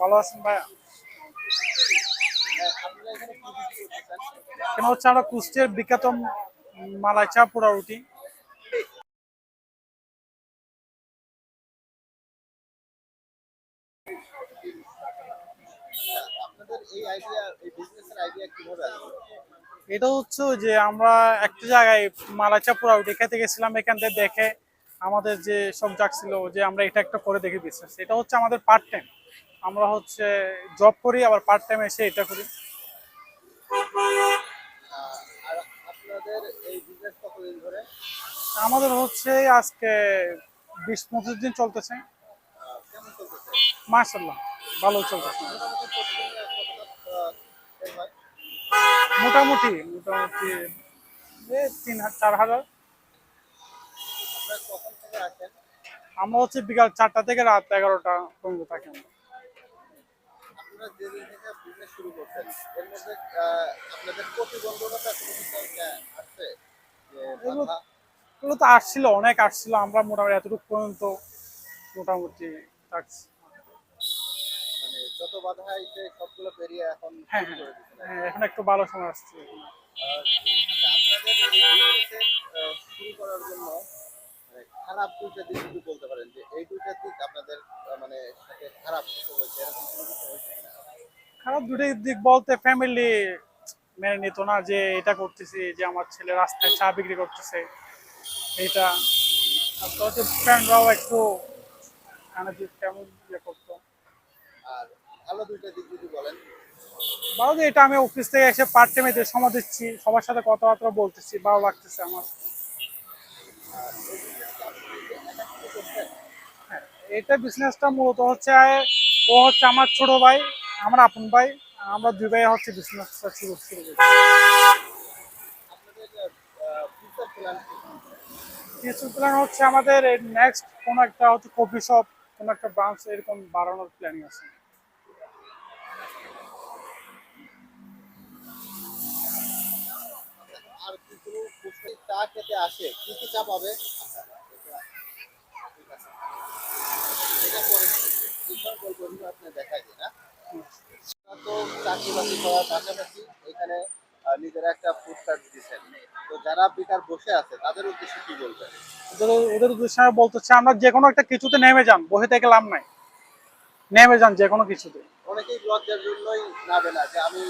ভালো আছেন ভাইয়া? কেন হচ্ছে আমরা কুষ্টিয়ার বিখ্যাত মালাই চা পোড়া রুটি। এটা হচ্ছে যে আমরা একটা জায়গায় মালাই চা পোড়া রুটি খেতে গেছিলাম, এখান থেকে দেখে আমাদের যে সব জাগছিল যে আমরা এটা একটা করে দেখে বিজনেস এটা হচ্ছে আমাদের পার্ট টাইম আমরা হচ্ছে জব করি আবার পার্ট টাইম এসে এটা করি। আমাদের হচ্ছে আজকে বিশ পঁচিশ দিন চলতেছে। মার্শাল্লাহ ভালো চলতেছে। মোটামুটি? মোটামুটি তিন চার হাজার। আমরা হচ্ছে বিকাল চারটা থেকে রাত এগারোটা পর্যন্ত থাকি আমরা। আপনারা যেদিন থেকে বিজনেস শুরু করছেন এর মধ্যে আপনাদের প্রতিবন্ধকতা কোনো কিছু আসছে এগুলো- তো আসছিল অনেক আসছিল আমরা মোটামুটি এতটুকু পর্যন্ত মোটামুটি থাকছি। মানে যত বাধা আইছে সবগুলো পেরিয়ে এখন হ্যাঁ হ্যাঁ হ্যাঁ এখন একটু ভালো সময় আসছে। আপনাদের শুরু করার জন্য খারাপ দুইটা দিক যদি বলতে পারেন যে এই দুইটা দিক আপনাদের মানে খারাপ কিছু হয়েছে এরকম কোনো কিছু হয়েছে খারাপ দুটো দিক বলতে ফ্যামিলি মেনে নিত না যে এটা করতেছি যে আমার ছেলে রাস্তায় চা বিক্রি করতেছে এইটা। তো ফ্রেন্ডরাও একটু মানে যে কেমন ইয়ে করতো। আর ভালো দুইটা দিক যদি বলেন। ভালো যে এটা আমি অফিস থেকে এসে পার্ট টাইমে যে সময় দিচ্ছি সবার সাথে কথাবার্তা বলতেছি ভালো লাগতেছে আমার। এটা বিজনেসটা মূলত হচ্ছে, ও হচ্ছে আমার ছোট ভাই, আমার আপন ভাই, আমরা দুই ভাই হচ্ছে বিজনেসটা শুরু শুরু করছি। ফিউচার প্ল্যান হচ্ছে আমাদের নেক্সট কোনো একটা হচ্ছে কফি শপ কোনো একটা ব্রাঞ্চ এরকম বাড়ানোর প্ল্যানিং আছে। চা খেতে আসে? কি কি চা পাবে আচ্ছা, এটা- ঠিক আছে। এটা পরে বিষয় বলব এগুলো আপনি দেখাই দিন হ্যাঁ আপনারা এখানে নিজেরা একটা তো যারা বেকার বসে আছে তাদের উদ্দেশ্যে কি উদ্দেশ্যে আমি বলতে চাই, আমরা যে কোনো একটা কিছুতে নেমে যান, বসে থেকে লাভ নাই। নেমে যান যে কোনো কিছুতে। অনেকেই জন্যই নাবে না, যে আমি